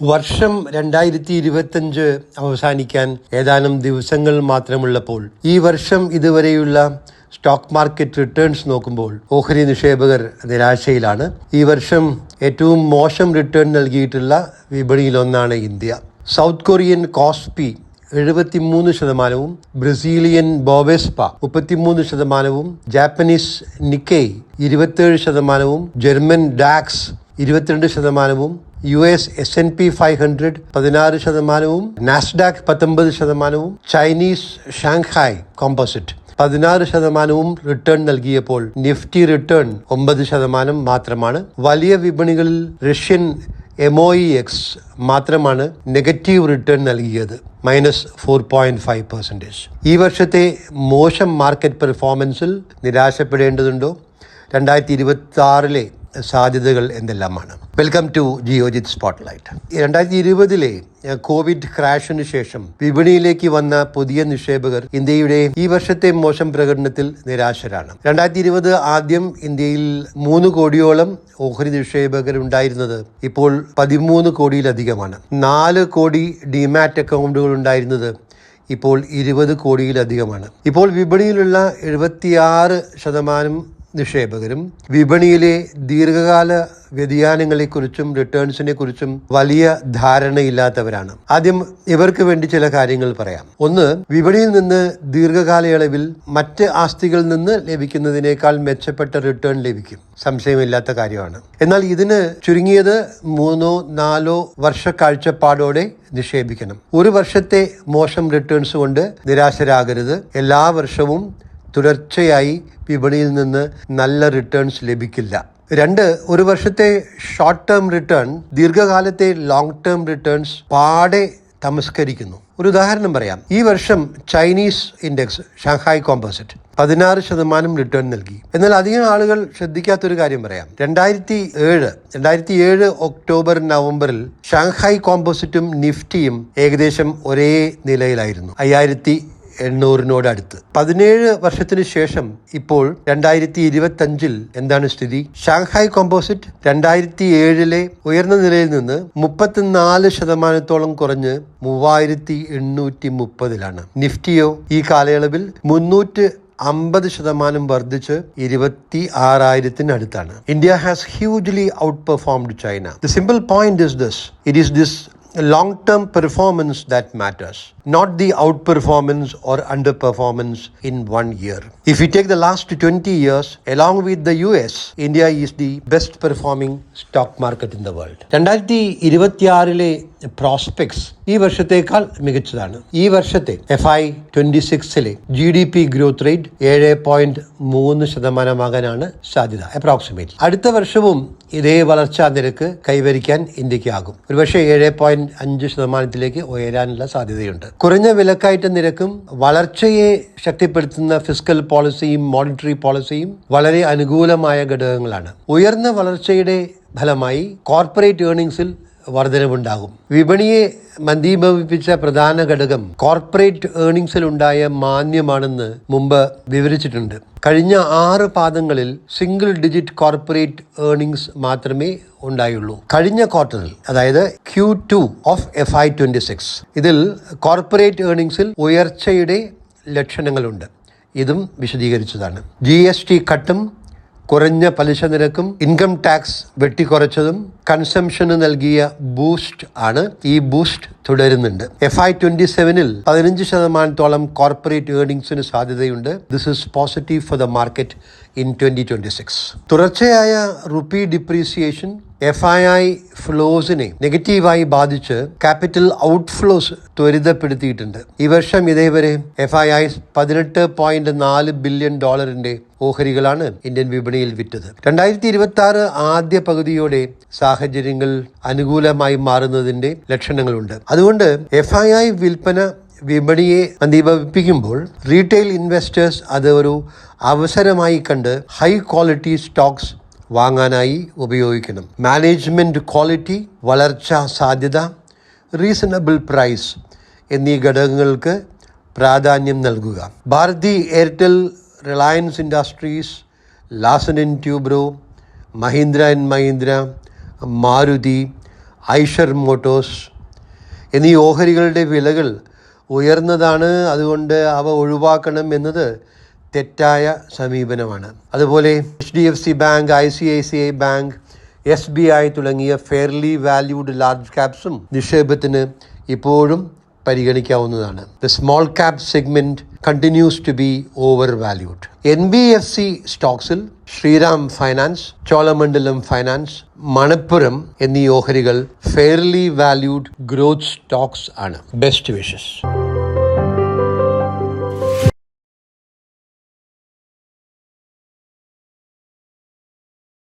വർഷം രണ്ടായിരത്തി ഇരുപത്തഞ്ച് അവസാനിക്കാൻ ഏതാനും ദിവസങ്ങൾ മാത്രമുള്ളപ്പോൾ ഈ വർഷം ഇതുവരെയുള്ള സ്റ്റോക്ക് മാർക്കറ്റ് റിട്ടേൺസ് നോക്കുമ്പോൾ ഓഹരി നിക്ഷേപകർ നിരാശയിലാണ്. ഈ വർഷം ഏറ്റവും മോശം റിട്ടേൺ നൽകിയിട്ടുള്ള വിപണിയിലൊന്നാണ് ഇന്ത്യ. സൗത്ത് കൊറിയൻ കോസ്പി എഴുപത്തിമൂന്ന് ശതമാനവും ബ്രസീലിയൻ ബോബെസ്പ മുപ്പത്തിമൂന്ന് ശതമാനവും ജാപ്പനീസ് നിക്കൈ ഇരുപത്തേഴ് ശതമാനവും ജർമ്മൻ ഡാക്സ് ഇരുപത്തിരണ്ട് ശതമാനവും U S S and P five hundred പതിനാറ് ശതമാനവും നാസ്ഡാക് പത്തൊമ്പത് ശതമാനവും ചൈനീസ് ഷാങ്ഹായ് കോമ്പോസിറ്റ് പതിനാറ് ശതമാനവും റിട്ടേൺ നൽകിയപ്പോൾ നിഫ്റ്റി റിട്ടേൺ ഒമ്പത് ശതമാനം മാത്രമാണ്. വലിയ വിപണികളിൽ റഷ്യൻ എംഒഇ എക്സ് മാത്രമാണ് നെഗറ്റീവ് റിട്ടേൺ നൽകിയത് minus four point five percentage ഈ വർഷത്തെ മോശം മാർക്കറ്റ് പെർഫോമൻസിൽ നിരാശപ്പെടേണ്ടതുണ്ടോ? രണ്ടായിരത്തി ഇരുപത്തി ആറിലെ സാധ്യതകൾ എന്തെല്ലാമാണ്? വെൽക്കം ടു ജിയോജിത് സ്പോട്ട്ലൈറ്റ് രണ്ടായിരത്തി ഇരുപതിലെ കോവിഡ് ക്രാഷിന് ശേഷം വിപണിയിലേക്ക് വന്ന പുതിയ നിക്ഷേപകർ ഇന്ത്യയുടെ ഈ വർഷത്തെ മോശം പ്രകടനത്തിൽ നിരാശരാണ്. രണ്ടായിരത്തി ഇരുപത് ആദ്യം ഇന്ത്യയിൽ മൂന്ന് കോടിയോളം ഓഹരി നിക്ഷേപകർ ഉണ്ടായിരുന്നത് ഇപ്പോൾ പതിമൂന്ന് കോടിയിലധികമാണ്. നാല് കോടി ഡിമാറ്റ് അക്കൗണ്ടുകൾ ഉണ്ടായിരുന്നത് ഇപ്പോൾ ഇരുപത് കോടിയിലധികമാണ്. ഇപ്പോൾ വിപണിയിലുള്ള എഴുപത്തിയാറ് ശതമാനം നിക്ഷേപകരും വിപണിയിലെ ദീർഘകാല വ്യതിയാനങ്ങളെക്കുറിച്ചും റിട്ടേൺസിനെ കുറിച്ചും വലിയ ധാരണയില്ലാത്തവരാണ്. ആദ്യം ഇവർക്ക് വേണ്ടി ചില കാര്യങ്ങൾ പറയാം. ഒന്ന് വിപണിയിൽ നിന്ന് ദീർഘകാലയളവിൽ മറ്റ് ആസ്തികളിൽ നിന്ന് ലഭിക്കുന്നതിനേക്കാൾ മെച്ചപ്പെട്ട റിട്ടേൺ ലഭിക്കും. സംശയമില്ലാത്ത കാര്യമാണ്. എന്നാൽ ഇതിന് ചുരുങ്ങിയത് മൂന്നോ നാലോ വർഷ കാഴ്ചപ്പാടോടെ നിക്ഷേപിക്കണം. ഒരു വർഷത്തെ മോശം റിട്ടേൺസ് കൊണ്ട് നിരാശരാകരുത്. എല്ലാ വർഷവും തുടർച്ചയായി വിപണിയിൽ നിന്ന് നല്ല റിട്ടേൺസ് ലഭിക്കില്ല. രണ്ട് ഒരു വർഷത്തെ ഷോർട്ട് ടേം റിട്ടേൺ ദീർഘകാലത്തെ ലോങ് ടേം റിട്ടേൺസ് പാടെ തമസ്കരിക്കുന്നു. ഒരു ഉദാഹരണം പറയാം. ഈ വർഷം ചൈനീസ് ഇൻഡെക്സ് ഷാങ്ഹായ് കോമ്പോസിറ്റ് പതിനാറ് ശതമാനം റിട്ടേൺ നൽകി. എന്നാൽ അധികം ആളുകൾ ശ്രദ്ധിക്കാത്തൊരു കാര്യം പറയാം. രണ്ടായിരത്തി ഏഴ് രണ്ടായിരത്തി ഏഴ് ഒക്ടോബർ നവംബറിൽ ഷാങ്ഹായ് കോമ്പോസിറ്റും നിഫ്റ്റിയും ഏകദേശം ഒരേ നിലയിലായിരുന്നു. അയ്യായിരത്തി എണ്ണൂറിനോട് അടുത്ത് പതിനേഴ് വർഷത്തിന് ശേഷം ഇപ്പോൾ രണ്ടായിരത്തി ഇരുപത്തി അഞ്ചിൽ എന്താണ് സ്ഥിതി? ഷാങ്ഹായ് കോമ്പോസിറ്റ് രണ്ടായിരത്തി ഏഴിലെ ഉയർന്ന നിലയിൽ നിന്ന് മുപ്പത്തിനാല് ശതമാനത്തോളം കുറഞ്ഞ് മൂവായിരത്തി എണ്ണൂറ്റി മുപ്പതിലാണ് നിഫ്റ്റിയോ ഈ കാലയളവിൽ മുന്നൂറ്റ് അമ്പത് ശതമാനം വർദ്ധിച്ച് ഇരുപത്തി ആറായിരത്തിനടുത്താണ് India has hugely outperformed China the simple point is this it is this long term performance that matters, not the outperformance or underperformance in one year. If we take the last 20 years, along with the US, India is the best performing stock market in the world. രണ്ടായിരത്തി ഇരുപത്തിയാറിലെ prospects ഈ വർഷത്തേക്കാൾ മികച്ചതാണ് ഈ വർഷത്തെ F I twenty സിക്സിലെ G D P growth rate ഏഴ് point മൂന്ന് ശതമാനമാകാനാണ് സാധ്യത അപ്രോക്സിമേറ്റ് അടുത്ത വർഷവും ഇതേ വളർച്ചാ നിരക്ക് കൈവരിക്കാൻ ഇന്ത്യക്കാകും ഒരുപക്ഷെ ഏഴ് പോയിന്റ് അഞ്ച് ശതമാനത്തിലേക്ക് ഉയരാനുള്ള സാധ്യതയുണ്ട്. കുറഞ്ഞ വിലക്കയറ്റ നിരക്കും വളർച്ചയെ ശക്തിപ്പെടുത്തുന്ന ഫിസിക്കൽ പോളിസിയും മോണിറ്ററി പോളിസിയും വളരെ അനുകൂലമായ ഘടകങ്ങളാണ്. ഉയർന്ന വളർച്ചയുടെ ഫലമായി കോർപ്പറേറ്റ് ഏർണിംഗ്സിൽ വർധനവുണ്ടാകും. വിപണിയെ മന്ദീഭവിപ്പിച്ച പ്രധാന ഘടകം കോർപ്പറേറ്റ് ഏർണിംഗ്സിൽ ഉണ്ടായ മാന്യമാണെന്ന് മുമ്പ് വിവരിച്ചിട്ടുണ്ട്. കഴിഞ്ഞ ആറ് പാദങ്ങളിൽ സിംഗിൾ ഡിജിറ്റ് കോർപ്പറേറ്റ് ഏണിംഗ്സ് മാത്രമേ ഉണ്ടായുള്ളൂ. കഴിഞ്ഞ ക്വാർട്ടറിൽ അതായത് Q two of F Y twenty six ഇതിൽ കോർപ്പറേറ്റ് ഏണിംഗ്സിൽ ഉയർച്ചയുടെ ലക്ഷണങ്ങളുണ്ട്. ഇതും വിശദീകരിച്ചതാണ്. ജി എസ് ടി കട്ടും കുറഞ്ഞ പലിശ നിരക്കും ഇൻകം ടാക്സ് വെട്ടിക്കുറച്ചതും കൺസംഷന് നൽകിയ ബൂസ്റ്റ് ആണ്. ഈ ബൂസ്റ്റ് തുടരുന്നുണ്ട്. എഫ് ഐ ട്വന്റി സെവനിൽ പതിനഞ്ച് ശതമാനത്തോളം കോർപ്പറേറ്റ് ഏർണിംഗ്സിന് സാധ്യതയുണ്ട്. This is positive for the market in twenty twenty six തുടർച്ചയായ rupee depreciation F I I ഫ്ലോസിനെ നെഗറ്റീവായി ബാധിച്ച് ക്യാപിറ്റൽ ഔട്ട് ഫ്ലോസ് ത്വരിതപ്പെടുത്തിയിട്ടുണ്ട്. ഈ വർഷം ഇതേവരെ എഫ് ഐ ഐ പതിനെട്ട് പോയിന്റ് നാല് ബില്യൺ ഡോളറിന്റെ ഓഹരികളാണ് ഇന്ത്യൻ വിപണിയിൽ വിറ്റത്. രണ്ടായിരത്തി ഇരുപത്തി ആറ് ആദ്യ പകുതിയോടെ സാഹചര്യങ്ങൾ അനുകൂലമായി മാറുന്നതിന്റെ ലക്ഷണങ്ങളുണ്ട്. അതുകൊണ്ട് എഫ് ഐ ഐ വിൽപ്പന വിപണിയെ മന്ദീഭവിപ്പിക്കുമ്പോൾ റീറ്റെയിൽ ഇൻവെസ്റ്റേഴ്സ് അത് ഒരു അവസരമായി കണ്ട് ഹൈ ക്വാളിറ്റി സ്റ്റോക്സ് വാങ്ങാനായി ഉപയോഗിക്കണം. മാനേജ്മെന്റ് ക്വാളിറ്റി വളർച്ചാ സാധ്യത റീസണബിൾ പ്രൈസ് എന്നീ ഘടകങ്ങൾക്ക് പ്രാധാന്യം നൽകുക. Bharti Airtel Reliance Industries Larsen and Toubro Mahindra and Mahindra Maruti Eicher Motors എന്നീ ഓഹരികളുടെ വിലകൾ ഉയർന്നതാണ്. അതുകൊണ്ട് അവ ഒഴിവാക്കണം എന്നത് തെറ്റായ സമീപനമാണ്. അതുപോലെ H D F C bank I C I C I bank S B I തുടങ്ങിയ ഫെയർലി വാല്യൂഡ് ലാർജ് ക്യാപ്സും നിക്ഷേപത്തിന് ഇപ്പോഴും പരിഗണിക്കാവുന്നതാണ്. The small cap segment continues to be overvalued N B F C സ്റ്റോക്സിൽ Shriram finance Cholamandalam finance Manappuram എന്നീ ഓഹരികൾ fairly valued growth stocks ആണ്. Best wishes